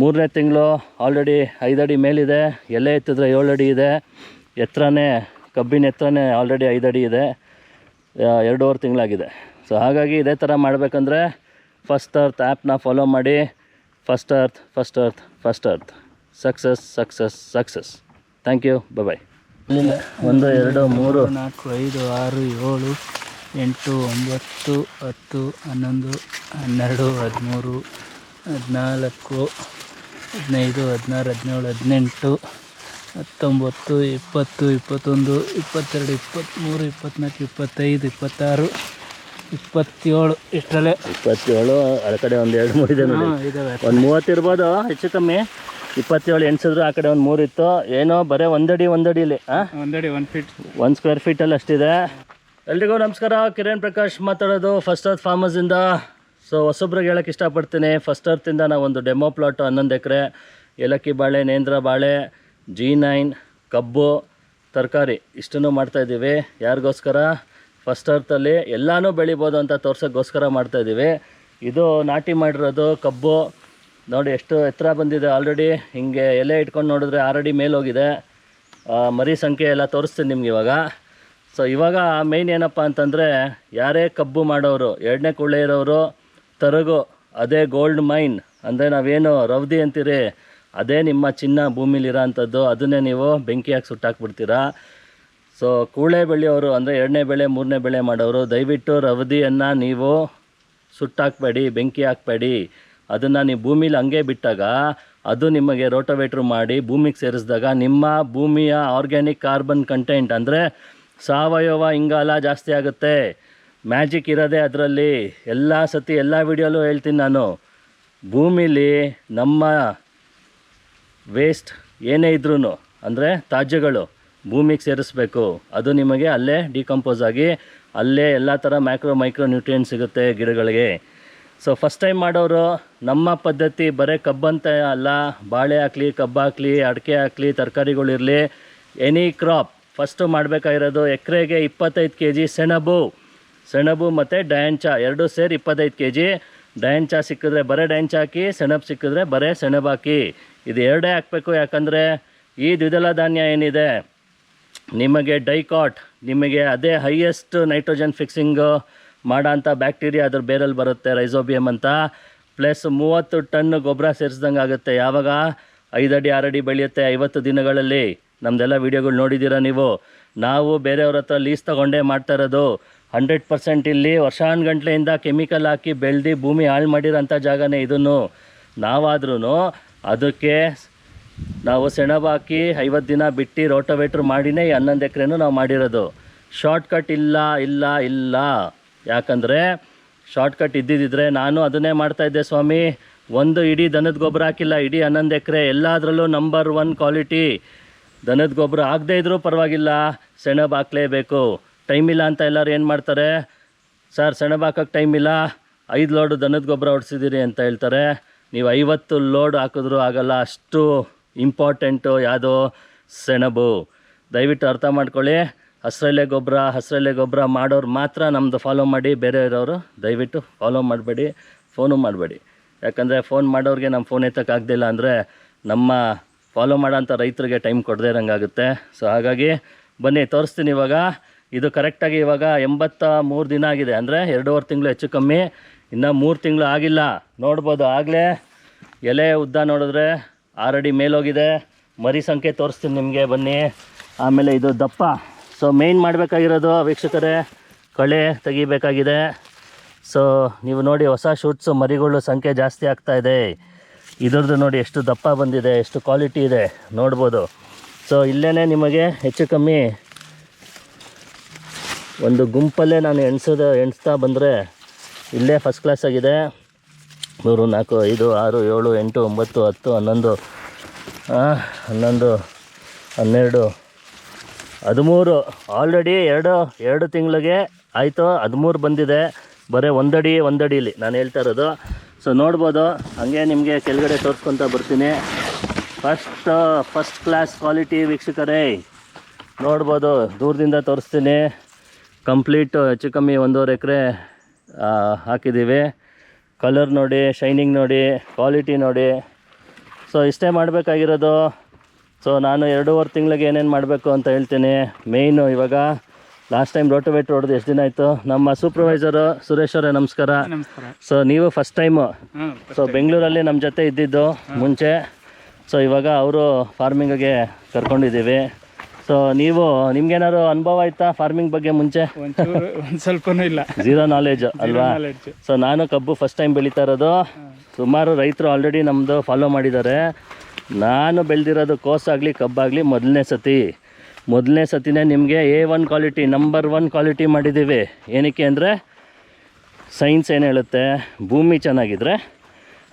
ಮೂರನೇ ತಿಂಗಳು ಆಲ್ರೆಡಿ ಐದಡಿ ಅಡಿ ಮೇಲಿದೆ ಎಲೆ ಎತ್ತಿದ್ರೆ ಏಳಡಿ ಅಡಿ ಇದೆ ಎತ್ತರನೇ ಕಬ್ಬಿನ ಎತ್ತರನೇ ಆಲ್ರೆಡಿ ಐದಡಿ ಅಡಿ ಇದೆ ಎರಡೂವರೆ ತಿಂಗಳಾಗಿದೆ. ಸೊ ಹಾಗಾಗಿ ಇದೇ ಥರ ಮಾಡಬೇಕಂದ್ರೆ ಫಸ್ಟ್ ಅರ್ತ್ ಆ್ಯಪ್ನ ಫಾಲೋ ಮಾಡಿ first earth first earth first earth success success success thank you bye ಒಂದು ಎರಡು ಮೂರು. ನಾಲ್ಕು ಐದು ಆರು ಏಳು ಎಂಟು ಒಂಬತ್ತು ಹತ್ತು ಹನ್ನೊಂದು ಹನ್ನೆರಡು ಹದಿಮೂರು ಹದಿನಾಲ್ಕು ಹದಿನೈದು ಹದಿನಾರು ಹದಿನೇಳು ಹದಿನೆಂಟು ಹತ್ತೊಂಬತ್ತು ಇಪ್ಪತ್ತು ಇಪ್ಪತ್ತೊಂದು ಇಪ್ಪತ್ತೆರಡು ಇಪ್ಪತ್ತ್ಮೂರು ಇಪ್ಪತ್ತ್ನಾಲ್ಕು ಇಪ್ಪತ್ತೈದು ಇಪ್ಪತ್ತಾರು ಇಪ್ಪತ್ತೇಳು ಇಷ್ಟರಲ್ಲೇ. ಇಪ್ಪತ್ತೇಳು ಆ ಕಡೆ ಒಂದು ಎರಡು ಮೂರು ಇದೆ ಒಂದು ಮೂವತ್ತು ಇರ್ಬೋದು ಹೆಚ್ಚು ಕಮ್ಮಿ. ಇಪ್ಪತ್ತೇಳು ಎಣಿಸಿದ್ರು ಆ ಕಡೆ ಒಂದು ಮೂರು ಇತ್ತು. ಏನೋ ಬರೀ ಒಂದಡಿ ಒಂದಡಿಲಿ ಒಂದಡಿ ಒನ್ ಫೀಟ್ ಒನ್ ಸ್ಕ್ವೇರ್ ಫೀಟಲ್ಲಿ ಅಷ್ಟಿದೆ ಎಲ್ರಿಗೂ ನಮಸ್ಕಾರ. ಕಿರಣ್ ಪ್ರಕಾಶ್ ಮಾತಾಡೋದು ಫಸ್ಟ್ ಆಫ್ ಫಾರ್ಮರ್ಸಿಂದ ಸೊ ಹೊಸೊಬ್ರಿಗೆ ಹೇಳಕ್ಕೆ ಇಷ್ಟಪಡ್ತೀನಿ. ಫಸ್ಟ್ ಅರ್ತಿಂದ ನಾವು ಒಂದು ಡೆಮೋ ಪ್ಲಾಟು ಹನ್ನೊಂದು ಎಕರೆ, ಏಲಕ್ಕಿ ಬಾಳೆ, ನೇಂದ್ರ ಬಾಳೆ ಜಿ ನೈನ್ ಕಬ್ಬು, ತರಕಾರಿ ಇಷ್ಟನ್ನು ಮಾಡ್ತಾಯಿದ್ದೀವಿ ಯಾರಿಗೋಸ್ಕರ? ಫಸ್ಟ್ ಅರ್ತಲ್ಲಿ ಎಲ್ಲನೂ ಬೆಳಿಬೋದು ಅಂತ ತೋರ್ಸೋಕ್ಕೋಸ್ಕರ ಮಾಡ್ತಾಯಿದ್ದೀವಿ ಇದು ನಾಟಿ ಮಾಡಿರೋದು ಕಬ್ಬು. ನೋಡಿ ಎಷ್ಟು ಎತ್ತರ ಬಂದಿದೆ ಆಲ್ರೆಡಿ ಹಿಂಗೆ ಎಲೆ ಇಟ್ಕೊಂಡು ನೋಡಿದ್ರೆ ಆಲ್ರೆಡಿ ಮೇಲೋಗಿದೆ ಮರಿ ಸಂಖ್ಯೆ ಎಲ್ಲ ತೋರಿಸ್ತೀನಿ ನಿಮ್ಗೆ ಇವಾಗ. ಸೊ ಇವಾಗ ಮೇಯ್ನ್ ಏನಪ್ಪ ಅಂತಂದರೆ, ಯಾರೇ ಕಬ್ಬು ಮಾಡೋರು, ಎರಡನೇ ಕುಳ್ಳೆ ಇರೋರು ತರಗು, ಅದೇ ಗೋಲ್ಡ್ ಮೈನ್ ಅಂದರೆ ನಾವೇನು ರವದಿ ಅಂತೀರಿ? ಅದೇ ನಿಮ್ಮ ಚಿನ್ನ ಭೂಮಿಲಿರೋ ಅಂಥದ್ದು. ಅದನ್ನೇ ನೀವು ಬೆಂಕಿಯಾಗಿ ಸುಟ್ಟಾಕ್ಬಿಡ್ತೀರಾ? ಸೊ ಕೂಳೆ ಬೆಳೆಯೋರು ಅಂದರೆ ಎರಡನೇ ಬೆಳೆ, ಮೂರನೇ ಬೆಳೆ ಮಾಡೋರು, ದಯವಿಟ್ಟು ರವದಿಯನ್ನು ನೀವು ಸುಟ್ಟಾಕಬೇಡಿ, ಬೆಂಕಿ ಹಾಕಬೇಡಿ. ಅದನ್ನು ನೀವು ಭೂಮಿಲಿ ಹಂಗೆ ಬಿಟ್ಟಾಗ ಅದು ನಿಮಗೆ ರೋಟೋವೇಟ್ರ್ ಮಾಡಿ ಭೂಮಿಗೆ ಸೇರಿಸಿದಾಗ ನಿಮ್ಮ ಭೂಮಿಯ ಆರ್ಗ್ಯಾನಿಕ್ ಕಾರ್ಬನ್ ಕಂಟೆಂಟ್ ಅಂದರೆ ಸಾವಯವ ಇಂಗಾಲ ಜಾಸ್ತಿ ಆಗುತ್ತೆ. ಮ್ಯಾಜಿಕ್ ಇರೋದೇ ಅದರಲ್ಲಿ ಎಲ್ಲ ಸತಿ ಎಲ್ಲ ವಿಡಿಯೋಲ್ಲೂ ಹೇಳ್ತೀನಿ ನಾನು. ಭೂಮಿಲಿ ನಮ್ಮ ವೇಸ್ಟ್ ಏನೇ ಇದ್ರೂ ಅಂದರೆ ತಾಜ್ಯಗಳು ಭೂಮಿಗೆ ಸೇರಿಸ್ಬೇಕು. ಅದು ನಿಮಗೆ ಅಲ್ಲೇ ಡಿಕಂಪೋಸ್ ಆಗಿ ಅಲ್ಲೇ ಎಲ್ಲ ಥರ ಮ್ಯಾಕ್ರೋ ಮೈಕ್ರೋ ನ್ಯೂಟ್ರಿಯೆಂಟ್ ಸಿಗುತ್ತೆ ಗಿಡಗಳಿಗೆ. ಸೊ ಫಸ್ಟ್ ಟೈಮ್ ಮಾಡೋರು ನಮ್ಮ ಪದ್ಧತಿ ಬರೀ ಕಬ್ಬಂತ ಅಲ್ಲ, ಬಾಳೆ ಹಾಕಲಿ, ಕಬ್ಬು ಹಾಕಲಿ, ಅಡಿಕೆ ಹಾಕಲಿ ತರಕಾರಿಗಳಿರಲಿ ಎನಿ ಕ್ರಾಪ್ ಫಸ್ಟು ಮಾಡಬೇಕಾಗಿರೋದು ಎಕರೆಗೆ ಇಪ್ಪತ್ತೈದು ಕೆ ಜಿ ಸೆಣಬು. ಸೆಣಬು ಮತ್ತು ಡಯಾಂಚಾ ಎರಡು ಸೇರಿ ಇಪ್ಪತ್ತೈದು ಕೆ ಜಿ ಡಯಾಂಚ ಸಿಕ್ಕಿದ್ರೆ ಬರೀ ಡಯಾಂಚ ಹಾಕಿ, ಸೆಣಬು ಸಿಕ್ಕಿದ್ರೆ ಬರೀ ಸೆಣಬು ಹಾಕಿ. ಇದು ಎರಡೇ ಹಾಕಬೇಕು, ಯಾಕಂದರೆ ಈ ದ್ವಿದಳ ಧಾನ್ಯ ಏನಿದೆ, ನಿಮಗೆ ಡೈಕಾಟ್, ನಿಮಗೆ ಅದೇ ಹೈಯೆಸ್ಟ್ ನೈಟ್ರೋಜನ್ ಫಿಕ್ಸಿಂಗು ಮಾಡೋಂಥ ಬ್ಯಾಕ್ಟೀರಿಯಾ ಅದ್ರ ಬೇರಲ್ಲಿ ಬರುತ್ತೆ ರೈಸೋಬಿಯಮ್ ಅಂತ. ಪ್ಲಸ್ ಮೂವತ್ತು ಟನ್ ಗೊಬ್ಬರ ಸೇರಿಸ್ದಂಗೆ ಆಗುತ್ತೆ, ಯಾವಾಗ? ಐದಡಿ ಆರಡಿ ಬೆಳೆಯುತ್ತೆ ಐವತ್ತು ದಿನಗಳಲ್ಲಿ. ನಮ್ಮದೆಲ್ಲ ವೀಡಿಯೋಗಳು ನೋಡಿದ್ದೀರಾ ನೀವು? ನಾವು ಬೇರೆಯವ್ರ ಹತ್ರ ಲೀಸ್ ತೊಗೊಂಡೇ ಮಾಡ್ತಾ ಇರೋದು. ಹಂಡ್ರೆಡ್ ಪರ್ಸೆಂಟ್ ಇಲ್ಲಿ ವರ್ಷಾನುಗಂಟ್ಲೆಯಿಂದ ಕೆಮಿಕಲ್ ಹಾಕಿ ಬೆಳೆದು ಭೂಮಿ ಹಾಳು ಮಾಡಿರೋಂಥ ಜಾಗನೇ ಇದನ್ನು ನಾವಾದ್ರೂ ಅದಕ್ಕೆ ನಾವು ಸೆಣಬು ಹಾಕಿ ಐವತ್ತು ದಿನ ಬಿಟ್ಟು ರೋಟೋವೇಟ್ರ್ ಮಾಡಿನೇ ಈ ಹನ್ನೊಂದು ಎಕರೆನೂ ನಾವು ಮಾಡಿರೋದು. ಶಾರ್ಟ್ಕಟ್ ಇಲ್ಲ ಇಲ್ಲ ಇಲ್ಲ. ಯಾಕಂದರೆ ಶಾರ್ಟ್ಕಟ್ ಇದ್ದಿದ್ದಿದ್ರೆ ನಾನು ಅದನ್ನೇ ಮಾಡ್ತಾಯಿದ್ದೆ ಸ್ವಾಮಿ. ಒಂದು ಇಡೀ ದನದ ಗೊಬ್ಬರ ಹಾಕಿಲ್ಲ, ಇಡೀ ಹನ್ನೊಂದು ಎಕರೆ ಎಲ್ಲದರಲ್ಲೂ ನಂಬರ್ ಒನ್ ಕ್ವಾಲಿಟಿ ದನದ ಗೊಬ್ಬರ ಆಗದೇ ಇದ್ರೂ ಪರವಾಗಿಲ್ಲ, ಸೆಣಬು ಹಾಕಲೇಬೇಕು. ಟೈಮ್ ಇಲ್ಲ ಅಂತ ಎಲ್ಲರೂ ಏನು ಮಾಡ್ತಾರೆ? ಸರ್ ಸೆಣಬು ಹಾಕೋಕ್ಕೆ ಟೈಮ್ ಇಲ್ಲ. ಐದು ಲೋಡು ದನದ ಗೊಬ್ಬರ ಹೊಡ್ಸಿದ್ದೀರಿ ಅಂತ ಹೇಳ್ತಾರೆ. ನೀವು ಐವತ್ತು ಲೋಡ್ ಹಾಕಿದ್ರೂ ಆಗಲ್ಲ. ಅಷ್ಟು ಇಂಪಾರ್ಟೆಂಟು ಯಾವುದೋ ಸೆಣಬು. ದಯವಿಟ್ಟು ಅರ್ಥ ಮಾಡ್ಕೊಳ್ಳಿ. ಹಸ್ರಲ್ಲೇ ಗೊಬ್ಬರ ಹಸ್ರಲ್ಲೇ ಗೊಬ್ಬರ ಮಾಡೋರು ಮಾತ್ರ ನಮ್ಮದು ಫಾಲೋ ಮಾಡಿ. ಬೇರೆ ಇರೋರು ದಯವಿಟ್ಟು ಫಾಲೋ ಮಾಡಬೇಡಿ. ಫೋನು ಮಾಡಬೇಡಿ. ಯಾಕಂದರೆ ಫೋನ್ ಮಾಡೋರಿಗೆ ನಮ್ಮ ಫೋನ್ ಎತ್ತಕ್ಕಾಗ್ದಿಲ್ಲ ಅಂದರೆ ನಮ್ಮ ಫಾಲೋ ಮಾಡೋಂಥ ರೈತರಿಗೆ ಟೈಮ್ ಕೊಡದೇ ಇರೋಂಗಾಗುತ್ತೆ. ಸೊ ಹಾಗಾಗಿ ಬನ್ನಿ, ತೋರಿಸ್ತೀನಿ ಇವಾಗ. ಇದು ಕರೆಕ್ಟಾಗಿ ಇವಾಗ ಎಂಬತ್ತ ಮೂರು ದಿನ ಆಗಿದೆ. ಅಂದರೆ ಎರಡೂವರೆ ತಿಂಗಳು ಹೆಚ್ಚು ಕಮ್ಮಿ, ಇನ್ನು ಮೂರು ತಿಂಗಳು ಆಗಿಲ್ಲ. ನೋಡ್ಬೋದು ಆಗಲೇ ಎಲೆ ಉದ್ದ ನೋಡಿದ್ರೆ ಆರಡಿ ಮೇಲೋಗಿದೆ. ಮರಿ ಸಂಖ್ಯೆ ತೋರಿಸ್ತೀನಿ ನಿಮಗೆ, ಬನ್ನಿ. ಆಮೇಲೆ ಇದು ದಪ್ಪ. ಸೊ ಮೇಯ್ನ್ ಮಾಡಬೇಕಾಗಿರೋದು ವೀಕ್ಷಕರೇ, ಕಳೆ ತೆಗಿಬೇಕಾಗಿದೆ. ಸೊ ನೀವು ನೋಡಿ ಹೊಸ ಶೂಟ್ಸು ಮರಿಗಳು ಸಂಖ್ಯೆ ಜಾಸ್ತಿ ಆಗ್ತಾ ಇದೆ. ಇದ್ರದ್ದು ನೋಡಿ ಎಷ್ಟು ದಪ್ಪ ಬಂದಿದೆ, ಎಷ್ಟು ಕ್ವಾಲಿಟಿ ಇದೆ, ನೋಡ್ಬೋದು. ಸೊ ಇಲ್ಲೇ ನಿಮಗೆ ಹೆಚ್ಚು ಕಮ್ಮಿ ಒಂದು ಗುಂಪಲ್ಲೇ ನಾನು ಎಣಿಸೋದು, ಎಣಿಸ್ತಾ ಬಂದರೆ ಇಲ್ಲೇ ಫಸ್ಟ್ ಕ್ಲಾಸ್ ಆಗಿದೆ. ಮೂರು, ನಾಲ್ಕು, ಐದು, ಆರು, ಏಳು, ಎಂಟು, ಒಂಬತ್ತು, ಹತ್ತು, ಹನ್ನೊಂದು ಹನ್ನೊಂದು, ಹನ್ನೆರಡು, ಹದಿಮೂರು. ಆಲ್ರೆಡಿ ಎರಡು ಎರಡು ತಿಂಗಳಿಗೆ ಆಯಿತು, ಹದಿಮೂರು ಬಂದಿದೆ. ಬರೀ ಒಂದಡಿ ಒಂದಡಿಲಿ ನಾನು ಹೇಳ್ತಾ ಇರೋದು. ಸೊ ನೋಡ್ಬೋದು. ಹಾಗೆ ನಿಮಗೆ ಕೆಳಗಡೆ ತೋರಿಸ್ಕೊತ ಬರ್ತೀನಿ. ಫಸ್ಟ್ ಫಸ್ಟ್ ಕ್ಲಾಸ್ ಕ್ವಾಲಿಟಿ ವೀಕ್ಷಕರೇ, ನೋಡ್ಬೋದು, ದೂರದಿಂದ ತೋರಿಸ್ತೀನಿ. ಕಂಪ್ಲೀಟ್ ಹೆಚ್ಚು ಕಮ್ಮಿ ಒಂದೂವರೆ ಎಕರೆ ಹಾಕಿದ್ದೀವಿ. ಕಲರ್ ನೋಡಿ ಶೈನಿಂಗ್ ನೋಡಿ ಕ್ವಾಲಿಟಿ ನೋಡಿ. ಸೊ ಇಷ್ಟೇ ಮಾಡಬೇಕಾಗಿರೋದು. ಸೊ ನಾನು ಎರಡೂವರೆ ತಿಂಗಳಿಗೆ ಏನೇನು ಮಾಡಬೇಕು ಅಂತ ಹೇಳ್ತೀನಿ. ಮೇಯ್ನು ಇವಾಗ ಲಾಸ್ಟ್ ಟೈಮ್ ರೋಟೋವೇಟ್ ಹೊಡೆದು ಎಷ್ಟು ದಿನ ಆಯಿತು? ನಮ್ಮ ಸೂಪರ್ವೈಸರು ಸುರೇಶ್ ಅವರೇ ನಮಸ್ಕಾರ. ಸೊ ನೀವು ಫಸ್ಟ್ ಟೈಮು ಸೊ ಬೆಂಗಳೂರಲ್ಲಿ ನಮ್ಮ ಜೊತೆ ಇದ್ದಿದ್ದು ಮುಂಚೆ. ಸೊ ಇವಾಗ ಅವರು ಫಾರ್ಮಿಂಗಿಗೆ ಕರ್ಕೊಂಡಿದ್ದೀವಿ. ಸೊ ನೀವು ನಿಮ್ಗೇನಾದ್ರು ಅನುಭವ ಆಯ್ತಾ ಫಾರ್ಮಿಂಗ್ ಬಗ್ಗೆ ಮುಂಚೆ? ಒಂದು ಸ್ವಲ್ಪನೂ ಇಲ್ಲ. ಝೀರೋ ನಾಲೆಜ್ ಅಲ್ವಾ? ಸೊ ನಾನು ಕಬ್ಬು ಫಸ್ಟ್ ಟೈಮ್ ಬೆಳೀತಾ ಇರೋದು. ಸುಮಾರು ರೈತರು ಆಲ್ರೆಡಿ ನಮ್ಮದು ಫಾಲೋ ಮಾಡಿದ್ದಾರೆ. ನಾನು ಬೆಳೆದಿರೋದು ಕೋಸಾಗಲಿ ಕಬ್ಬಾಗಲಿ ಮೊದಲನೇ ಸತಿ. ಮೊದಲನೇ ಸತಿನೇ ನಿಮಗೆ A one quality number one quality ಮಾಡಿದ್ದೀವಿ. ಏನಕ್ಕೆ ಅಂದರೆ ಸೈನ್ಸ್ ಏನು ಹೇಳುತ್ತೆ? ಭೂಮಿ ಚೆನ್ನಾಗಿದ್ರೆ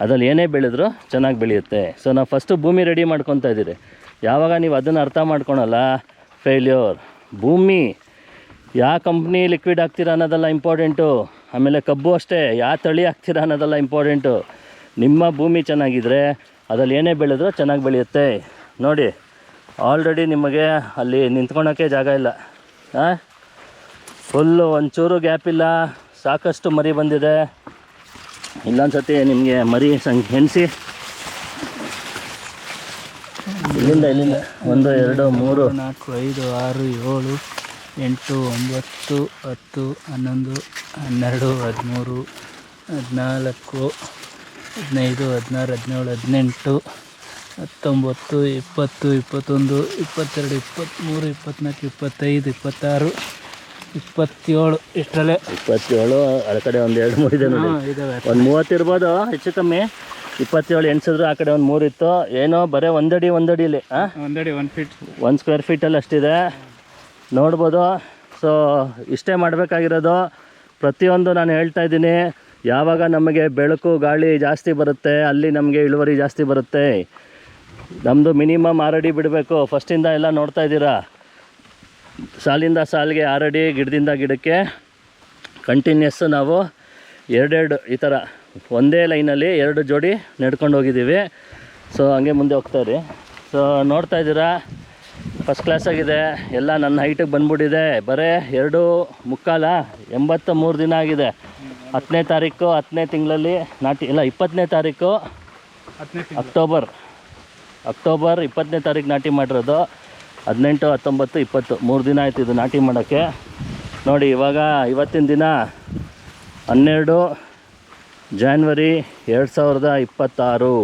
ಅದರಲ್ಲಿ ಏನೇ ಬೆಳೆದ್ರು ಚೆನ್ನಾಗಿ ಬೆಳೆಯುತ್ತೆ. ಸೊ ನಾವು ಫಸ್ಟು ಭೂಮಿ ರೆಡಿ ಮಾಡ್ಕೊತಾ ಇದ್ದೀರಿ. ಯಾವಾಗ ನೀವು ಅದನ್ನು ಅರ್ಥ ಮಾಡ್ಕೊಳಲ್ಲ? ಫೇಲ್ಯೂರ್ ಭೂಮಿ ಯಾವ ಕಂಪ್ನಿ ಲಿಕ್ವಿಡ್ ಹಾಕ್ತೀರಾ ಅನ್ನೋದೆಲ್ಲ ಇಂಪಾರ್ಟೆಂಟು ಆಮೇಲೆ ಕಬ್ಬು ಅಷ್ಟೇ ಯಾವ ತಳಿ ಹಾಕ್ತೀರಾ ಅನ್ನೋದೆಲ್ಲ ಇಂಪಾರ್ಟೆಂಟು ನಿಮ್ಮ ಭೂಮಿ ಚೆನ್ನಾಗಿದ್ದರೆ ಅದರಲ್ಲಿ ಏನೇ ಬೆಳೆದ್ರೂ ಚೆನ್ನಾಗಿ ಬೆಳೆಯುತ್ತೆ. ನೋಡಿ ಆಲ್ರೆಡಿ ನಿಮಗೆ ಅಲ್ಲಿ ನಿಂತ್ಕೊಳೋಕ್ಕೆ ಜಾಗ ಇಲ್ಲ. ಹಾಂ ಫುಲ್ಲು ಒಂಚೂರು ಗ್ಯಾಪ್ ಇಲ್ಲ, ಸಾಕಷ್ಟು ಮರಿ ಬಂದಿದೆ. ಇಲ್ಲೊಂದು ಸತಿ ನಿಮಗೆ ಮರಿ ಸಂ ಹೆಣಿಸಿ ಇಲ್ಲಿಂದ ಇಲ್ಲಿಂದ. ಒಂದು ಎರಡು ಮೂರು. ನಾಲ್ಕು ಐದು ಆರು ಏಳು ಎಂಟು ಒಂಬತ್ತು ಹತ್ತು ಹನ್ನೊಂದು ಹನ್ನೆರಡು ಹದಿಮೂರು ಹದಿನಾಲ್ಕು ಹದಿನೈದು ಹದಿನಾರು ಹದಿನೇಳು ಹದಿನೆಂಟು ಹತ್ತೊಂಬತ್ತು ಇಪ್ಪತ್ತು ಇಪ್ಪತ್ತೊಂದು ಇಪ್ಪತ್ತೆರಡು ಇಪ್ಪತ್ತ್ಮೂರು ಇಪ್ಪತ್ತ್ನಾಲ್ಕು ಇಪ್ಪತ್ತೈದು ಇಪ್ಪತ್ತಾರು ಇಪ್ಪತ್ತೇಳು ಇಷ್ಟರಲ್ಲೇ. ಇಪ್ಪತ್ತೇಳು ಆ ಕಡೆ ಒಂದು ಎರಡು ಮೂರು ಇದೆ ನೋಡಿ. ಇದ್ದಾವೆ ಒಂದು ಮೂವತ್ತು ಇರ್ಬೋದು ಹೆಚ್ಚು ಕಮ್ಮಿ. ಇಪ್ಪತ್ತೇಳು ಎಣಿಸಿದ್ರು ಆ ಕಡೆ ಒಂದು ಮೂರು ಇತ್ತು. ಏನೋ ಬರೀ ಒಂದಡಿ ಒಂದಡಿಲಿ ಹಾಂ ಒಂದಡಿ ಒನ್ ಫೀಟ್ ಒಂದು ಸ್ಕ್ವೇರ್ ಫೀಟಲ್ಲಿ ಅಷ್ಟಿದೆ. ನೋಡ್ಬೋದು. ಸೊ ಇಷ್ಟೇ ಮಾಡಬೇಕಾಗಿರೋದು. ಪ್ರತಿಯೊಂದು ನಾನು ಹೇಳ್ತಾ ಇದ್ದೀನಿ. ಯಾವಾಗ ನಮಗೆ ಬೆಳಕು ಗಾಳಿ ಜಾಸ್ತಿ ಬರುತ್ತೆ ಅಲ್ಲಿ ನಮಗೆ ಇಳುವರಿ ಜಾಸ್ತಿ ಬರುತ್ತೆ. ನಮ್ಮದು ಮಿನಿಮಮ್ ಆರಡಿ ಬಿಡಬೇಕು. ಫಸ್ಟಿಂದ ಎಲ್ಲ ನೋಡ್ತಾ ಇದ್ದೀರಾ? ಸಾಲಿಂದ ಸಾಲಿಗೆ ಆರಡಿ ಗಿಡದಿಂದ ಗಿಡಕ್ಕೆ. ಕಂಟಿನ್ಯೂಸ್ ನಾವು ಎರಡೆರಡು ಈ ಥರ ಒಂದೇ ಲೈನಲ್ಲಿ ಎರಡು ಜೋಡಿ ನಡ್ಕೊಂಡು ಹೋಗಿದ್ದೀವಿ. ಸೊ ಹಂಗೆ ಮುಂದೆ ಹೋಗ್ತಾ ಇರಿ. ಸೊ ನೋಡ್ತಾ ಇದ್ದೀರಾ? ಫಸ್ಟ್ ಕ್ಲಾಸ್ ಆಗಿದೆ. ಎಲ್ಲ ನನ್ನ ಹೈಟಿಗೆ ಬಂದ್ಬಿಟ್ಟಿದೆ. ಬರೀ ಎರಡು ಮುಕ್ಕಾಲ ಎಂಬತ್ತ ಮೂರು ದಿನ ಆಗಿದೆ. ಹತ್ತನೇ ತಾರೀಕು ಹತ್ತನೇ ತಿಂಗಳಲ್ಲಿ ನಾಟಿ ಇಲ್ಲ ಇಪ್ಪತ್ತನೇ ತಾರೀಕು ಅಕ್ಟೋಬರ್. ಅಕ್ಟೋಬರ್ ಇಪ್ಪತ್ತನೇ ತಾರೀಕು ನಾಟಿ ಮಾಡಿರೋದು. ಹದಿನೆಂಟು ಹತ್ತೊಂಬತ್ತು ಇಪ್ಪತ್ತು ಮೂರು ದಿನ ಆಯ್ತು ಇದು ನಾಟಿ ಮಾಡೋಕ್ಕೆ. ನೋಡಿ ಇವಾಗ ಇವತ್ತಿನ ದಿನ ಹನ್ನೆರಡು ಜಾನ್ವರಿ ಎರಡು ಸಾವಿರದ ಇಪ್ಪತ್ತಾರು.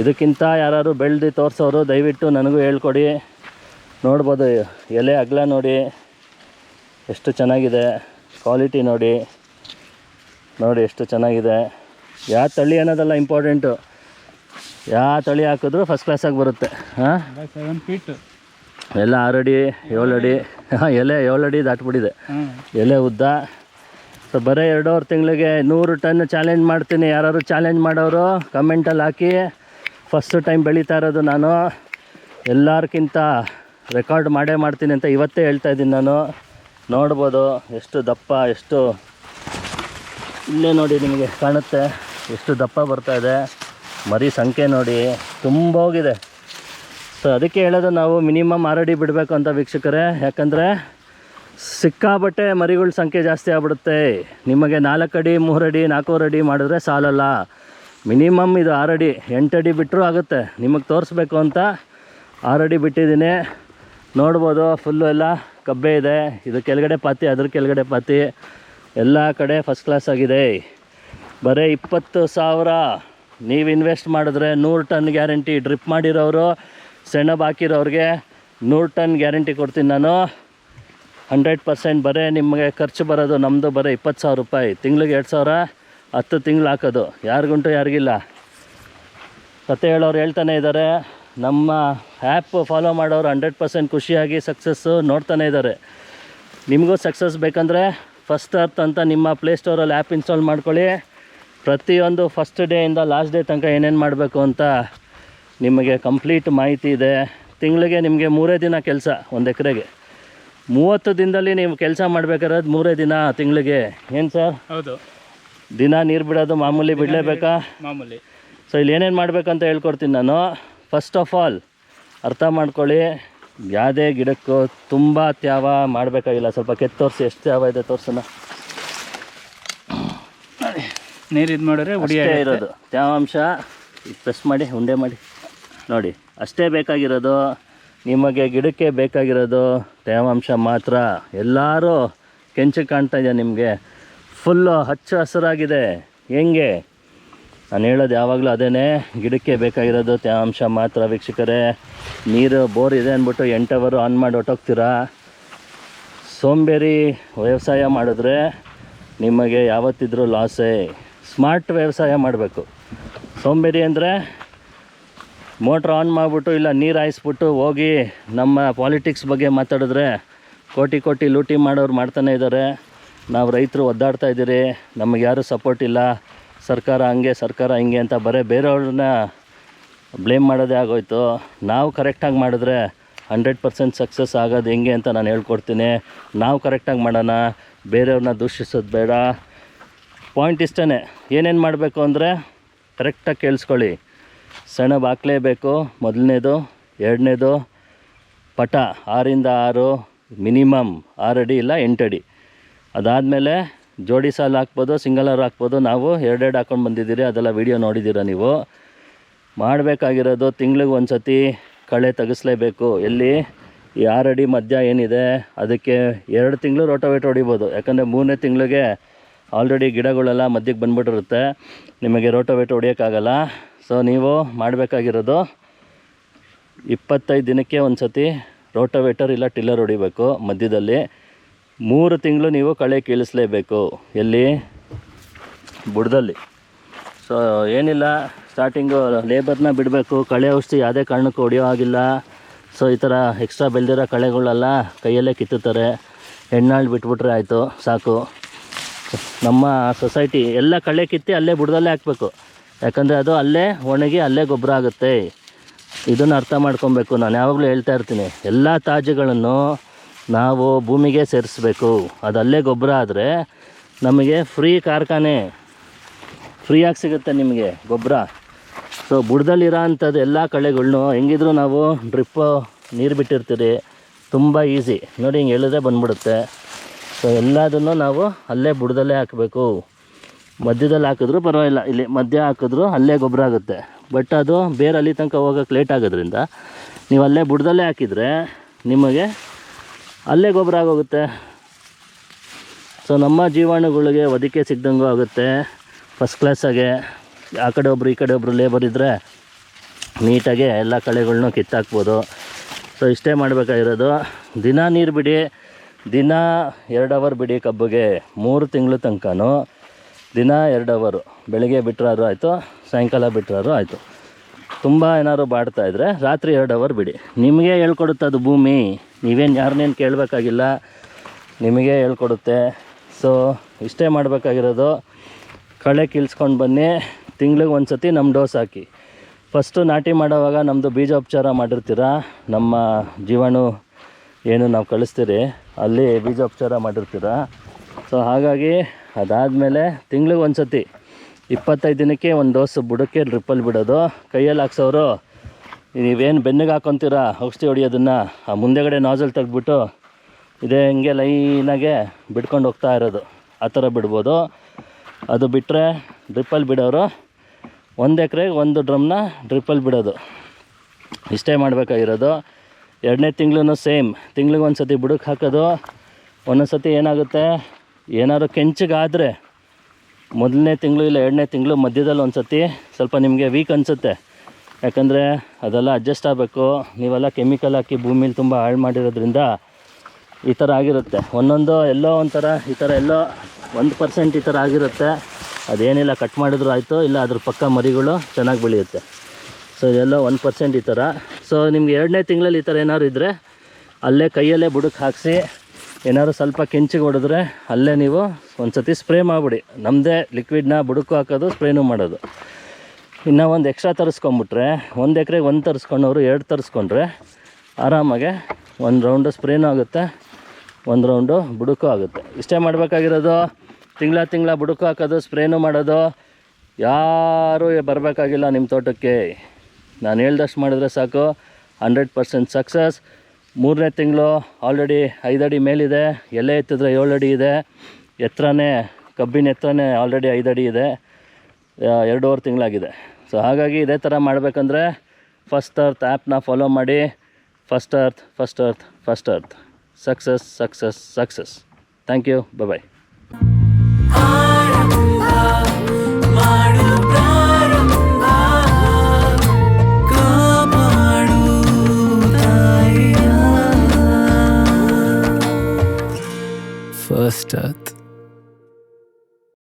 ಇದಕ್ಕಿಂತ ಯಾರು ಬೆಳೆದು ತೋರಿಸೋರು ದಯವಿಟ್ಟು ನನಗೂ ಹೇಳ್ಕೊಡಿ. ನೋಡ್ಬೋದು ಎಲೆ ಅಗಲ ನೋಡಿ ಎಷ್ಟು ಚೆನ್ನಾಗಿದೆ ಕ್ವಾಲಿಟಿ ನೋಡಿ ನೋಡಿ ಎಷ್ಟು ಚೆನ್ನಾಗಿದೆ. ಯಾವ ತಳಿ ಅನ್ನೋದೆಲ್ಲ ಇಂಪಾರ್ಟೆಂಟು ಯಾವ ತಳಿ ಹಾಕಿದ್ರು ಫಸ್ಟ್ ಕ್ಲಾಸಾಗಿ ಬರುತ್ತೆ. ಹಾಂ? ಸೆವೆನ್ ಫೀಟ್ ಎಲ್ಲ ಆರು ಅಡಿ ಏಳು ಅಡಿ ಹಾಂ ಎಲೆ ಏಳು ಅಡಿ ದಾಟ್ಬಿಟ್ಟಿದೆ ಎಲೆ ಉದ್ದ ಸೊ ಬರೀ ಎರಡೂವರೆ ತಿಂಗಳಿಗೆ ನೂರು ಟನ್ ಚಾಲೆಂಜ್ ಮಾಡ್ತೀನಿ. ಯಾರು ಚಾಲೆಂಜ್ ಮಾಡೋರು ಕಮೆಂಟಲ್ಲಿ ಹಾಕಿ. ಫಸ್ಟು ಟೈಮ್ ಬೆಳೀತಾ ಇರೋದು ನಾನು. ಎಲ್ಲರಿಗಿಂತ ರೆಕಾರ್ಡ್ ಮಾಡೇ ಮಾಡ್ತೀನಿ ಅಂತ ಇವತ್ತೇ ಹೇಳ್ತಾ ಇದ್ದೀನಿ ನಾನು. ನೋಡ್ಬೋದು ಎಷ್ಟು ದಪ್ಪ, ಎಷ್ಟು ಇಲ್ಲೇ ನೋಡಿ ನಿಮಗೆ ಕಾಣುತ್ತೆ. ಎಷ್ಟು ದಪ್ಪ ಬರ್ತಾ ಇದೆ. ಮರಿ ಸಂಖ್ಯೆ ನೋಡಿ ತುಂಬ ಹೋಗಿದೆ. ಸೊ ಅದಕ್ಕೆ ಹೇಳೋದು ನಾವು ಮಿನಿಮಮ್ ಆರಡಿ ಬಿಡಬೇಕು ಅಂತ ವೀಕ್ಷಕರೇ. ಯಾಕಂದರೆ ಸಿಕ್ಕಾಬಟ್ಟೆ ಮರಿಗಳ ಸಂಖ್ಯೆ ಜಾಸ್ತಿ ಆಗ್ಬಿಡುತ್ತೆ. ನಿಮಗೆ ನಾಲ್ಕು ಅಡಿ ಮೂರಡಿ ನಾಲ್ಕೂವರೆ ಅಡಿ ಮಾಡಿದ್ರೆ ಸಾಲಲ್ಲ. ಮಿನಿಮಮ್ ಇದು ಆರಡಿ, ಎಂಟಡಿ ಬಿಟ್ಟರೂ ಆಗುತ್ತೆ. ನಿಮಗೆ ತೋರಿಸ್ಬೇಕು ಅಂತ ಆರಡಿ ಬಿಟ್ಟಿದ್ದೀನಿ. ನೋಡ್ಬೋದು ಫುಲ್ಲು ಎಲ್ಲ ಕಬ್ಬೆ ಇದೆ. ಇದು ಕೆಳಗಡೆ ಪಾತಿ, ಅದ್ರ ಕೆಳಗಡೆ ಪಾತಿ. ಎಲ್ಲ ಕಡೆ ಫಸ್ಟ್ ಕ್ಲಾಸ್ ಆಗಿದೆ. ಬರೀ ಇಪ್ಪತ್ತು ಸಾವಿರ. ನೀವು ಇನ್ವೆಸ್ಟ್ ಮಾಡಿದ್ರೆ ನೂರು ಟನ್ ಗ್ಯಾರಂಟಿ ಡ್ರಿಪ್ ಮಾಡಿರೋರು, ಸೆಣಬು ಹಾಕಿರೋರಿಗೆ ನೂರು ಟನ್ ಗ್ಯಾರಂಟಿ ಕೊಡ್ತೀನಿ ನಾನು. ಹಂಡ್ರೆಡ್ ಪರ್ಸೆಂಟ್ ಬರೀ, ನಿಮಗೆ ಖರ್ಚು ಬರೋದು ನಮ್ಮದು ಬರೀ ಇಪ್ಪತ್ತು ಸಾವಿರ ರೂಪಾಯಿ. ತಿಂಗ್ಳಿಗೆ ಎರಡು ಸಾವಿರ, ಹತ್ತು ತಿಂಗ್ಳು ಹಾಕೋದು. ಯಾರಿಗುಂಟು ಯಾರಿಗಿಲ್ಲ. ಕತೆ ಹೇಳೋರು ಹೇಳ್ತಾನೆ ಇದ್ದಾರೆ. ನಮ್ಮ ಆ್ಯಪ್ ಫಾಲೋ ಮಾಡೋರು ಹಂಡ್ರೆಡ್ ಪರ್ಸೆಂಟ್ ಖುಷಿಯಾಗಿ ಸಕ್ಸಸ್ಸು ನೋಡ್ತಾನೆ ಇದ್ದಾರೆ. ನಿಮಗೂ ಸಕ್ಸಸ್ ಬೇಕಂದರೆ ಫಸ್ಟ್ ಅರ್ತ್ ಅಂತ ನಿಮ್ಮ ಪ್ಲೇಸ್ಟೋರಲ್ಲಿ ಆ್ಯಪ್ ಇನ್ಸ್ಟಾಲ್ ಮಾಡ್ಕೊಳ್ಳಿ. ಪ್ರತಿಯೊಂದು ಫಸ್ಟ್ ಡೇಯಿಂದ ಲಾಸ್ಟ್ ಡೇ ತನಕ ಏನೇನು ಮಾಡಬೇಕು ಅಂತ ನಿಮಗೆ ಕಂಪ್ಲೀಟ್ ಮಾಹಿತಿ ಇದೆ. ತಿಂಗಳಿಗೆ ನಿಮಗೆ ಮೂರೇ ದಿನ ಕೆಲಸ ಒಂದು ಎಕರೆಗೆ. ಮೂವತ್ತು ದಿನದಲ್ಲಿ ನೀವು ಕೆಲಸ ಮಾಡ್ಬೇಕಾದ್ರೆ ಮೂರೇ ದಿನ ತಿಂಗಳಿಗೆ. ಏನು ಸರ್? ಹೌದು. ದಿನ ನೀರು ಬಿಡೋದು ಮಾಮೂಲಿ ಬಿಡಲೇಬೇಕಾ ಮಾಮೂಲಿ. ಸೊ ಇಲ್ಲಿ ಏನೇನು ಮಾಡಬೇಕಂತ ಹೇಳ್ಕೊಡ್ತೀನಿ ನಾನು. ಫಸ್ಟ್ ಆಫ್ ಆಲ್ ಅರ್ಥ ಮಾಡ್ಕೊಳ್ಳಿ. ಯಾವುದೇ ಗಿಡಕ್ಕೂ ತುಂಬ ತ್ಯಾವ ಮಾಡಬೇಕಾಗಿಲ್ಲ. ಸ್ವಲ್ಪ ಕೆತ್ತು ತೋರಿಸಿ ಎಷ್ಟು ತ್ಯಾವ ಇದೆ ತೋರ್ಸೋಣ. ನೀರು ಇದು ಮಾಡಿದ್ರೆ ಉಡಿ ಇರೋದು ಇರೋದು. ತ್ಯಾವಾಂಶ ಪ್ರೆಸ್ ಮಾಡಿ ಉಂಡೆ ಮಾಡಿ. ನೋಡಿ ಅಷ್ಟೇ ಬೇಕಾಗಿರೋದು. ನಿಮಗೆ ಗಿಡಕ್ಕೆ ಬೇಕಾಗಿರೋದು ತೇವಾಂಶ ಮಾತ್ರ. ಎಲ್ಲರೂ ಕೆಂಚು ಕಾಣ್ತಾ ಇದೆ ನಿಮಗೆ. ಫುಲ್ಲು ಹಚ್ಚ ಹಸಿರಾಗಿದೆ. ಹೆಂಗೆ? ನಾನು ಹೇಳೋದು ಯಾವಾಗಲೂ ಅದೇ ಗಿಡಕ್ಕೆ ಬೇಕಾಗಿರೋದು ತೇವಾಂಶ ಮಾತ್ರ ವೀಕ್ಷಕರೇ. ನೀರು ಬೋರ್ ಇದೆ ಅಂದ್ಬಿಟ್ಟು ಎಂಟು ಅವರು ಆನ್ ಮಾಡಿ ಹೊಟ್ಟೋಗ್ತೀರಾ ಸೋಂಬೇರಿ ವ್ಯವಸಾಯ ಮಾಡಿದ್ರೆ ನಿಮಗೆ ಯಾವತ್ತಿದ್ರೂ ಲಾಸೇ ಸ್ಮಾರ್ಟ್ ವ್ಯವಸಾಯ ಮಾಡಬೇಕು. ಸೋಂಬೇರಿ ಅಂದರೆ ಮೋಟ್ರ್ ಆನ್ ಮಾಡಿಬಿಟ್ಟು ಇಲ್ಲ ನೀರು ಹಾಯಿಸ್ಬಿಟ್ಟು ಹೋಗಿ ನಮ್ಮ ಪಾಲಿಟಿಕ್ಸ್ ಬಗ್ಗೆ ಮಾತಾಡಿದ್ರೆ ಕೋಟಿ ಕೋಟಿ ಲೂಟಿ ಮಾಡೋರು ಮಾಡ್ತಾನೆ ಇದ್ದಾರೆ ನಾವು ರೈತರು ಒದ್ದಾಡ್ತಾ ಇದ್ದೀರಿ. ನಮಗೆ ಯಾರೂ ಸಪೋರ್ಟ್ ಇಲ್ಲ. ಸರ್ಕಾರ ಹಂಗೆ, ಸರ್ಕಾರ ಹಿಂಗೆ ಅಂತ ಬರೀ ಬೇರೆಯವ್ರನ್ನ ಬ್ಲೇಮ್ ಮಾಡೋದೇ ಆಗೋಯ್ತು. ನಾವು ಕರೆಕ್ಟಾಗಿ ಮಾಡಿದ್ರೆ ಹಂಡ್ರೆಡ್ ಪರ್ಸೆಂಟ್ ಸಕ್ಸಸ್ ಆಗೋದು ಹೆಂಗೆ ಅಂತ ನಾನು ಹೇಳ್ಕೊಡ್ತೀನಿ. ನಾವು ಕರೆಕ್ಟಾಗಿ ಮಾಡೋಣ. ಬೇರೆಯವ್ರನ್ನ ದೂಷಿಸೋದು ಬೇಡ. ಪಾಯಿಂಟ್ ಇಷ್ಟೇ ಏನೇನು ಮಾಡಬೇಕು ಅಂದರೆ ಕರೆಕ್ಟಾಗಿ ಕೇಳಿಸ್ಕೊಳ್ಳಿ. ಸೆಣಬು ಹಾಕ್ಲೇಬೇಕು. ಮೊದಲನೇದು, ಎರಡನೇದು, ಪಟ ಆರಿಂದ ಆರು, ಮಿನಿಮಮ್ ಆರು ಅಡಿ ಇಲ್ಲ ಎಂಟಡಿ ಅದಾದಮೇಲೆ ಜೋಡಿ ಸಾಲು ಹಾಕ್ಬೋದು ಸಿಂಗಲರ್ ಹಾಕ್ಬೋದು. ನಾವು ಎರಡೆರಡು ಹಾಕ್ಕೊಂಡು ಬಂದಿದ್ದೀರಿ, ಅದೆಲ್ಲ ವೀಡಿಯೋ ನೋಡಿದ್ದೀರ ನೀವು? ಮಾಡಬೇಕಾಗಿರೋದು ತಿಂಗ್ಳಿಗೆ ಒಂದು ಸತಿ ಕಳೆ ತೆಗೆಸ್ಲೇಬೇಕು. ಎಲ್ಲಿ? ಈ ಆರಡಿ ಮಧ್ಯ ಏನಿದೆ, ಅದಕ್ಕೆ ಎರಡು ತಿಂಗಳು ರೋಟೋವೇಟ್ ಹೊಡಿಬೋದು. ಯಾಕಂದರೆ ಮೂರನೇ ತಿಂಗಳಿಗೆ ಆಲ್ರೆಡಿ ಗಿಡಗಳೆಲ್ಲ ಮಧ್ಯಕ್ಕೆ ಬಂದ್ಬಿಟ್ಟಿರುತ್ತೆ. ನಿಮಗೆ ರೋಟೋವೇಟ್ ಹೊಡಿಯೋಕ್ಕಾಗಲ್ಲ. ಸೊ ನೀವು ಮಾಡಬೇಕಾಗಿರೋದು ಇಪ್ಪತ್ತೈದು ದಿನಕ್ಕೆ ಒಂದು ಸತಿ ರೋಟೋವೇಟರ್ ಇಲ್ಲ ಟಿಲ್ಲರ್ ಹೊಡಿಬೇಕು ಮಧ್ಯದಲ್ಲಿ. ಮೂರು ತಿಂಗಳು ನೀವು ಕಳೆ ಕೀಳಿಸಲೇಬೇಕು ಎಲ್ಲಿ? ಬುಡದಲ್ಲಿ. ಸೊ ಏನಿಲ್ಲ ಸ್ಟಾರ್ಟಿಂಗು ಲೇಬರ್ನ ಬಿಡಬೇಕು. ಕಳೆ ಔಷಧಿ ಯಾವುದೇ ಕಾರಣಕ್ಕೂ ಹೊಡೆಯೋ ಆಗಿಲ್ಲ ಸೊ ಈ ಥರ ಎಕ್ಸ್ಟ್ರಾ ಬೆಳೆದಿರೋ ಕಳೆಗಳೆಲ್ಲ ಕೈಯಲ್ಲೇ ಕಿತ್ತುತ್ತಾರೆ. ಹೆಣ್ಣಾಳು ಬಿಟ್ಬಿಟ್ರೆ ಆಯಿತು, ಸಾಕು. ನಮ್ಮ ಸೊಸೈಟಿ ಎಲ್ಲ ಕಳೆ ಕಿತ್ತಿ ಅಲ್ಲೇ ಬುಡದಲ್ಲೇ ಹಾಕಬೇಕು. ಯಾಕಂದರೆ ಅದು ಅಲ್ಲೇ ಒಣಗಿ ಅಲ್ಲೇ ಗೊಬ್ಬರ ಆಗುತ್ತೆ. ಇದನ್ನು ಅರ್ಥ ಮಾಡ್ಕೊಬೇಕು ನಾನು, ಯಾವಾಗಲೂ ಹೇಳ್ತಾ ಇರ್ತೀನಿ. ಎಲ್ಲ ತಾಜುಗಳನ್ನು ನಾವು ಭೂಮಿಗೆ ಸೇರಿಸ್ಬೇಕು. ಅದು ಅಲ್ಲೇ ಗೊಬ್ಬರ ಆದರೆ ನಮಗೆ ಫ್ರೀ ಕಾರ್ಖಾನೆ ಫ್ರೀಯಾಗಿ ಸಿಗುತ್ತೆ ನಿಮಗೆ ಗೊಬ್ಬರ. ಸೊ ಬುಡದಲ್ಲಿರೋ ಅಂಥದ್ದು ಎಲ್ಲ ಕಳೆಗಳನ್ನು ಹೆಂಗಿದ್ರು ನಾವು ಡ್ರಿಪ್ಪು ನೀರು ಬಿಟ್ಟಿರ್ತೀರಿ, ತುಂಬ ಈಸಿ ನೋಡಿ ಹಿಂಗೆ ಹೇಳಿದ್ರೆ ಬಂದ್ಬಿಡುತ್ತೆ. ಸೊ ಎಲ್ಲದನ್ನು ನಾವು ಅಲ್ಲೇ ಬುಡದಲ್ಲೇ ಹಾಕಬೇಕು. ಮಧ್ಯದಲ್ಲಿ ಹಾಕಿದ್ರು ಪರವಾಗಿಲ್ಲ. ಇಲ್ಲಿ ಮಧ್ಯ ಹಾಕಿದ್ರು ಅಲ್ಲೇ ಗೊಬ್ಬರ ಆಗುತ್ತೆ. ಬಟ್ ಅದು ಬೇರೆ ಅಲ್ಲಿ ತನಕ ಹೋಗೋಕೆ ಲೇಟ್ ಆಗೋದ್ರಿಂದ ನೀವು ಅಲ್ಲೇ ಬುಡದಲ್ಲೇ ಹಾಕಿದರೆ ನಿಮಗೆ ಅಲ್ಲೇ ಗೊಬ್ಬರ ಆಗೋಗುತ್ತೆ. ಸೊ ನಮ್ಮ ಜೀವಾಣುಗಳಿಗೆ ಒದಿಕೆ ಸಿಗ್ದಂಗೂ ಆಗುತ್ತೆ. ಫಸ್ಟ್ ಕ್ಲಾಸಾಗೆ ಆ ಕಡೆ ಒಬ್ರು ಈ ಕಡೆ ಒಬ್ಬರು ಲೇಬರ್ ಇದ್ದರೆ ನೀಟಾಗಿ ಎಲ್ಲ ಕಳೆಗಳನ್ನೂ ಕಿತ್ತಾಕ್ಬೋದು. ಸೊ ಇಷ್ಟೇ ಮಾಡಬೇಕಾಗಿರೋದು. ದಿನ ನೀರು ಬಿಡಿ, ದಿನ ಎರಡು ಅವರ್ ಬಿಡಿ ಕಬ್ಬಿಗೆ ಮೂರು ತಿಂಗಳು ತನಕನೂ. ದಿನ ಎರಡು ಅವರು. ಬೆಳಗ್ಗೆ ಬಿಟ್ಟರಾದ್ರು ಆಯಿತು, ಸಾಯಂಕಾಲ ಬಿಟ್ಟರಾದ್ರು ಆಯಿತು. ತುಂಬ ಏನಾದ್ರು ಬಾಡ್ತಾ ಇದ್ದರೆ ರಾತ್ರಿ ಎರಡು ಅವರ್ ಬಿಡಿ. ನಿಮಗೆ ಹೇಳ್ಕೊಡುತ್ತೆ ಅದು ಭೂಮಿ. ನೀವೇನು ಯಾರನ್ನೇನು ಕೇಳಬೇಕಾಗಿಲ್ಲ. ನಿಮಗೆ ಹೇಳ್ಕೊಡುತ್ತೆ. ಸೊ ಇಷ್ಟೇ ಮಾಡಬೇಕಾಗಿರೋದು, ಕಳೆ ಕೀಳ್ಸ್ಕೊಂಡು ಬನ್ನಿ. ತಿಂಗ್ಳಿಗೆ ಒಂದು ಸತಿ ನಮ್ಮ ಡೋಸ್ ಹಾಕಿ. ಫಸ್ಟು ನಾಟಿ ಮಾಡೋವಾಗ ನಮ್ಮದು ಬೀಜೋಪಚಾರ ಮಾಡಿರ್ತೀರ? ನಮ್ಮ ಜೀವಾಣು ಏನು ನಾವು ಕಳಿಸ್ತೀರಿ? ಅಲ್ಲಿ ಬೀಜೋಪಚಾರ ಮಾಡಿರ್ತೀರ? ಸೊ ಹಾಗಾಗಿ ಅದಾದಮೇಲೆ ತಿಂಗ್ಳಿಗೆ ಒಂದು ಸತಿ ಇಪ್ಪತ್ತೈದು ದಿನಕ್ಕೆ ಒಂದು ಡೋಸ್ ಬುಡಕ್ಕೆ ಡ್ರಿಪ್ಪಲ್ಲಿ ಬಿಡೋದು. ಕೈಯಲ್ಲಿ ಹಾಕ್ಸೋರು, ನೀವೇನು ಬೆನ್ನಿಗೆ ಹಾಕೊತೀರ, ಔಷಧಿ ಹೊಡಿಯೋದನ್ನು, ಆ ಮುಂದೆಗಡೆ ನಾಜಲ್ ತೆಗೆದ್ಬಿಟ್ಟು ಇದೇ ಹಿಂಗೆ ಲೈನಾಗೆ ಬಿಡ್ಕೊಂಡು ಹೋಗ್ತಾ ಇರೋದು. ಆ ಥರ ಬಿಡ್ಬೋದು. ಅದು ಬಿಟ್ಟರೆ ಡ್ರಿಪ್ಪಲ್ಲಿ ಬಿಡೋರು, ಒಂದು ಎಕ್ರೆಗೆ ಒಂದು ಡ್ರಮ್ನ ಡ್ರಿಪ್ಪಲ್ಲಿ ಬಿಡೋದು. ಇಷ್ಟೇ ಮಾಡಬೇಕಾಗಿರೋದು. ಎರಡನೇ ತಿಂಗಳೂ ಸೇಮ್. ತಿಂಗ್ಳಿಗೆ ಒಂದು ಸತಿ ಬುಡಕ್ಕೆ ಹಾಕೋದು ಒಂದೊಂದು ಸತಿ ಏನಾಗುತ್ತೆ ಏನಾದ್ರು ಕೆಂಚಗಾದರೆ ಮೊದಲನೇ ತಿಂಗಳು ಇಲ್ಲ ಎರಡನೇ ತಿಂಗಳು ಮಧ್ಯದಲ್ಲಿ ಒಂದು ಸತಿ ಸ್ವಲ್ಪ ನಿಮಗೆ ವೀಕ್ ಅನಿಸುತ್ತೆ. ಯಾಕಂದರೆ ಅದೆಲ್ಲ ಅಡ್ಜಸ್ಟ್ ಆಗಬೇಕು. ನೀವೆಲ್ಲ ಕೆಮಿಕಲ್ ಹಾಕಿ ಭೂಮಿಲಿ ತುಂಬ ಹಾಳು ಮಾಡಿರೋದ್ರಿಂದ ಈ ಥರ ಆಗಿರುತ್ತೆ. ಒಂದೊಂದು ಎಲ್ಲೋ ಒಂಥರ, ಈ ಥರ ಎಲ್ಲೋ ಒಂದು ಪರ್ಸೆಂಟ್ ಈ ಥರ ಆಗಿರುತ್ತೆ. ಅದೇನಿಲ್ಲ ಕಟ್ ಮಾಡಿದ್ರು ಆಯಿತು, ಇಲ್ಲ ಅದ್ರ ಪಕ್ಕ ಮರಿಗಳು ಚೆನ್ನಾಗಿ ಬೆಳೆಯುತ್ತೆ. ಸೊ ಇದೆಲ್ಲ ಒಂದು ಪರ್ಸೆಂಟ್ ಈ ಥರ ಸೊ ನಿಮ್ಗೆ ಎರಡನೇ ತಿಂಗಳಲ್ಲಿ ಈ ಥರ ಏನಾದ್ರು ಇದ್ದರೆ ಅಲ್ಲೇ ಕೈಯಲ್ಲೇ ಬುಡಕ್ಕೆ ಹಾಕಿಸಿ ಏನಾದ್ರು ಸ್ವಲ್ಪ ಕೆಂಚಿಗೆ ಹೊಡೆದ್ರೆ ಅಲ್ಲೇ ನೀವು ಒಂದು ಸತಿ ಸ್ಪ್ರೇ ಮಾಡಿಬಿಡಿ. ನಮ್ಮದೇ ಲಿಕ್ವಿಡ್ನ ಬುಡಕ್ಕೂ ಹಾಕೋದು ಸ್ಪ್ರೇನೂ ಮಾಡೋದು. ಇನ್ನು ಒಂದು ಎಕ್ಸ್ಟ್ರಾ ತರಿಸ್ಕೊಂಬಿಟ್ರೆ ಒಂದು ಎಕರೆಗೆ ಒಂದು ತರಿಸ್ಕೊಂಡವ್ರು ಎರಡು ತರಿಸ್ಕೊಂಡ್ರೆ ಆರಾಮಾಗೆ ಒಂದು ರೌಂಡು ಸ್ಪ್ರೇನೂ ಆಗುತ್ತೆ, ಒಂದು ರೌಂಡು ಬುಡಕ್ಕೂ ಆಗುತ್ತೆ. ಇಷ್ಟೇ ಮಾಡಬೇಕಾಗಿರೋದು, ತಿಂಗಳ ತಿಂಗಳ ಬುಡಕು ಹಾಕೋದು ಸ್ಪ್ರೇನೂ ಮಾಡೋದು. ಯಾರೂ ಬರಬೇಕಾಗಿಲ್ಲ ನಿಮ್ಮ ತೋಟಕ್ಕೆ. ನಾನು ಹೇಳ್ದಷ್ಟು ಮಾಡಿದ್ರೆ ಸಾಕು. ಹಂಡ್ರೆಡ್ ಪರ್ಸೆಂಟ್ ಸಕ್ಸಸ್ ಮೂರನೇ ತಿಂಗಳು ಆಲ್ರೆಡಿ ಅಡಿ ಮೇಲಿದೆ, ಎಲೆ ಎತ್ತಿದ್ರೆ ಅಡಿ ಇದೆ, ಎತ್ತರನೇ, ಕಬ್ಬಿನ ಎತ್ತರನೇ ಆಲ್ರೆಡಿ ಅಡಿ ಇದೆ ಎರಡೂವರೆ ತಿಂಗಳಾಗಿದೆ. ಸೊ ಹಾಗಾಗಿ ಇದೇ ಥರ ಮಾಡಬೇಕಂದ್ರೆ ಫಸ್ಟ್ ಅರ್ತ್ ಆ್ಯಪ್ನ ಫಾಲೋ ಮಾಡಿ first earth first earth first earth success success success thank you bye first